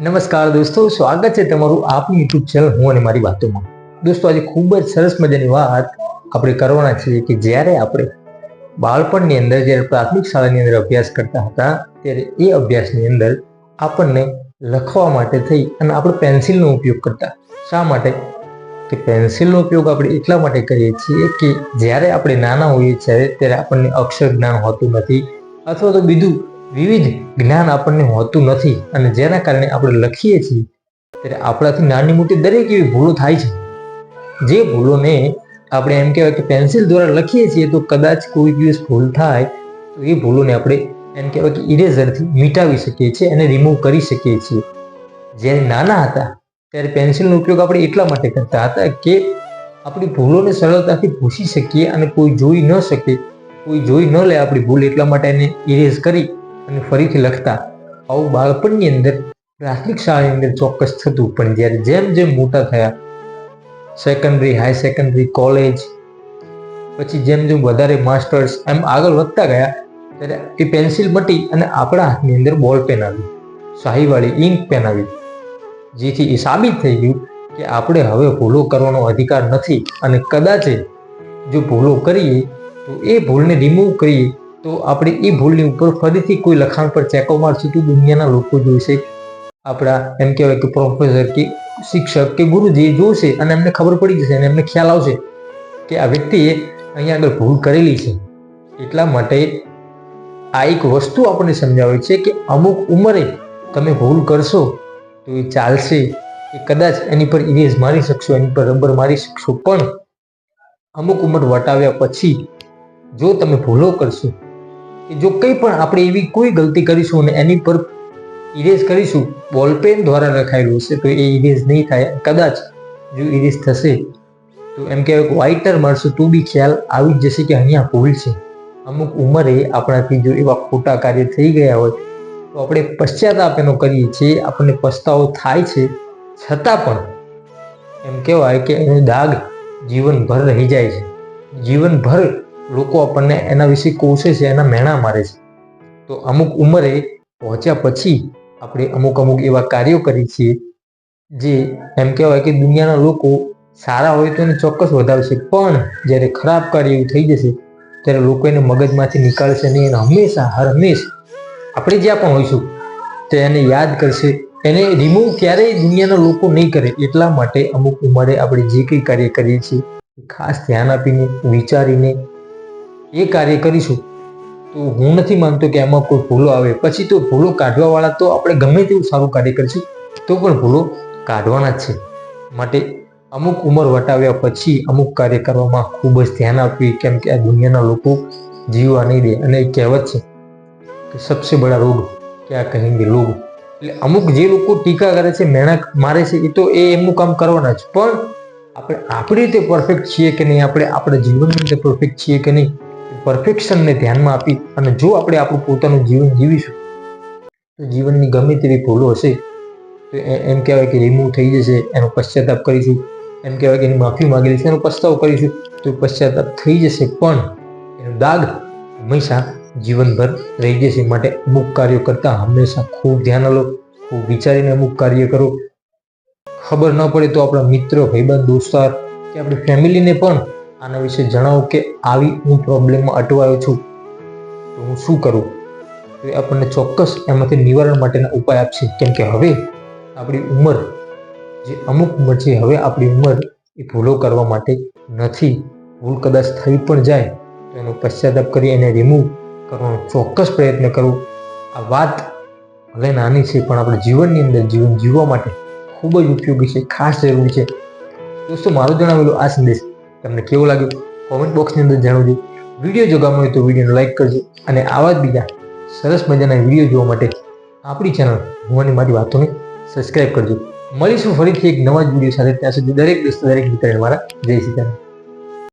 નમસ્કાર દોસ્તો, સ્વાગત છે તમારું આપની યુટ્યુબ ચેનલ હું અને મારી વાતોમાં. દોસ્તો, આજે ખૂબ જ સરસ મજાની વાત આપણે કરવાના છીએ કે જ્યારે આપણે બાળપણની અંદર, જ્યારે પ્રાથમિક શાળાની અંદર અભ્યાસ કરતા હતા, ત્યારે એ અભ્યાસની અંદર આપણને લખવા માટે થઈ અને આપણે પેન્સિલનો ઉપયોગ કરતા. શા માટે? કે પેન્સિલનો ઉપયોગ આપણે એટલા માટે કરીએ છીએ કે જ્યારે આપણે નાના હોઈએ છીએ, ત્યારે આપણને અક્ષર જ્ઞાન હોતું નથી અથવા તો બીજું વિવિધ જ્ઞાન આપણને હોતું નથી અને જેના કારણે આપણે લખીએ છીએ, ત્યારે આપણાથી નાની મોટી દરેક એવી ભૂલો થાય છે. જે ભૂલોને આપણે એમ કહેવાય કે પેન્સિલ દ્વારા લખીએ છીએ, તો કદાચ કોઈ દિવસ ભૂલ થાય, તો એ ભૂલોને આપણે એમ કહેવાય કે ઇરેઝરથી મિટાવી શકીએ છીએ અને રિમૂવ કરી શકીએ છીએ. જ્યારે નાના હતા, ત્યારે પેન્સિલનો ઉપયોગ આપણે એટલા માટે કરતા હતા કે આપણી ભૂલોને સરળતાથી ભૂસી શકીએ અને કોઈ જોઈ ન શકે. કોઈ જોઈ ન લે આપણી ભૂલ, એટલા માટે એને ઇરેઝ કરી અને ફરીથી લખતા, આવું બાળપણની અંદર પ્રાથમિક શાળાની અંદર ચોક્કસ થતું, પણ જ્યારે જેમ જેમ મોટા થયા સેકન્ડરી હાઈ સેકન્ડરી કોલેજ પછી જેમ જેમ વધારે માસ્ટર્સ એમ આગળ વધતા ગયા, ત્યારે એ પેન્સિલ મટી અને આપણા હાથની અંદર બોલ પેન આવી, શાહીવાળી ઇંક પેન આવી. જેથી એ સાબિત થઈ ગયું કે આપણે હવે ભૂલો કરવાનો અધિકાર નથી અને કદાચ જો ભૂલો કરીએ, તો એ ભૂલને રિમૂવ કરીએ તો આપણે એ ભૂલની ઉપર ફરીથી કોઈ લખાણ પર ચેકો મારશું તો દુનિયાના લોકો જોઈશે આપણા એમ કહેવાય કે પ્રોફેસર કે શિક્ષક કે ગુરુજી જોશે અને એમને ખબર પડી જશે અને એમને ખ્યાલ આવશે કે આ વ્યક્તિએ અહીંયા આગળ ભૂલ કરેલી છે. એટલા માટે આ એક વસ્તુ આપણને સમજાવે છે કે અમુક ઉંમરે તમે ભૂલ કરશો તો એ ચાલશે. એ કદાચ એની પર ઇરેઝ મારી શકશો, એની પર રબર મારી શકશો. પણ અમુક ઉંમર વટાવ્યા પછી જો તમે ભૂલો કરશો કે જો કંઈ પણ આપણે એવી કોઈ ગલતી કરીશું અને એની પર ઇરેઝ કરીશું બોલપેન દ્વારા લખાયેલું હશે, તો એ ઇરેઝ નહીં થાય. કદાચ જો ઇરેઝ થશે, તો એમ કહેવાય કે વાઇટર મારશું તો બી ખ્યાલ આવી જ જશે કે અહીંયા ભૂલ છે. અમુક ઉંમરે આપણાથી જો એવા ખોટા કાર્ય થઈ ગયા હોય, તો આપણે પશ્ચાતાપ એનો કરીએ છીએ, આપણને પસ્તાવો થાય છે. છતાં પણ એમ કહેવાય કે એનો દાગ જીવનભર રહી જાય છે. જીવનભર લોકો આપણને એના વિશે કોશે છે, એના મેણા મારે છે. તો અમુક ઉંમરે પહોંચ્યા પછી આપણે અમુક અમુક એવા કાર્યો કરીએ છીએ, જે એમ કહેવાય કે દુનિયાના લોકો સારા હોય તો એને ચોક્કસ વધારશે પણ જ્યારે ખરાબ કાર્ય એવું થઈ જશે, ત્યારે લોકો એને મગજમાંથી નીકાળશે નહીં અને હંમેશા, હર હંમેશ આપણે જ્યાં પણ હોઈશું, તો એને યાદ કરશે. એને રિમૂવ ક્યારેય દુનિયાના લોકો નહીં કરે, એટલા માટે અમુક ઉંમરે આપણે જે કંઈ કાર્ય કરીએ છીએ, ખાસ ધ્યાન આપીને, વિચારીને એ કાર્ય કરીશું. તો હું નથી માનતો કે એમાં કોઈ ભૂલો આવે. પછી તો ભૂલો કાઢવાવાળા તો આપણે ગમે તેવું સારું કાર્ય કરીશું, તો પણ ભૂલો કાઢવાના જ છે. માટે અમુક ઉંમર વટાવ્યા પછી અમુક કાર્ય કરવામાં ખૂબ જ ધ્યાન આપવી, કેમ કે આ દુનિયાના લોકો જીવવા નહીં દે. અને એ કહેવત છે કે સબસે બડા રોગ ક્યાં કહેંગે લોગ? એટલે અમુક જે લોકો ટીકા કરે છે, મહેનત મારે છે, એ તો એ એમનું કામ કરવાના જ. પણ આપણે આપણી રીતે પરફેક્ટ છીએ કે નહીં? આપણે આપણા જીવનની રીતે પરફેક્ટ છીએ કે નહીં? પરફેક્શનને ધ્યાનમાં આપી અને જો આપણે આપણું પોતાનું જીવન જીવીશું તો જીવનની ગમે તેવી ભૂલો હશે, તો એમ કહેવાય કે રિમૂવ થઈ જશે, એનો પશ્ચાતાપ કરીશું. એમ કહેવાય કે એની માફી માગેલી છે એનો પસ્તાવ કરીશું, તો પશ્ચાતાપ થઈ જશે, પણ એનો દાગ હંમેશા જીવનભર રહી જશે. માટે અમુક કાર્યો કરતાં હંમેશા ખૂબ ધ્યાન આલો ખૂબ વિચારીને અમુક કાર્ય કરો. ખબર ન પડે તો આપણા મિત્ર, ભાઈબંધ, દોસ્તાર કે આપણી ફેમિલીને પણ આના વિશે જણાવો કે આવી હું પ્રોબ્લેમમાં અટવાયો છું. તો હું શું કરું? તો એ આપણને ચોક્કસ એમાંથી નિવારણ માટેના ઉપાય આપશે. કેમ કે હવે આપણી ઉંમર જે અમુક ઉંમર છે હવે આપણી ઉંમર એ ભૂલો કરવા માટે નથી. ભૂલ કદાચ થઈ પણ જાય, તો એનો પશ્ચાતાપ કરી એને રિમૂવ કરવાનો ચોક્કસ પ્રયત્ન કરવો આ વાત ભલે નાની છે, પણ આપણા જીવનની અંદર જીવન જીવવા માટે ખૂબ જ ઉપયોગી છે, ખાસ જરૂરી છે. દોસ્તો, મારો જણાવેલો આ સંદેશ તમને કેવું લાગ્યું? કોમેન્ટ બોક્સની અંદર જણાવજો. વીડિયો જો ગમ્યો તો વિડીયોને લાઇક કરજો અને આવા જ બીજા સરસ મજાના વીડિયો જોવા માટે આપણી ચેનલ અને મારી વાતોને સબસ્ક્રાઈબ કરજો. મળીશું ફરીથી એક નવા જ વીડિયો સાથે. ત્યાં સુધી દરેક દોસ્તો, દરેક મિત્રને મારા જય સીતારામ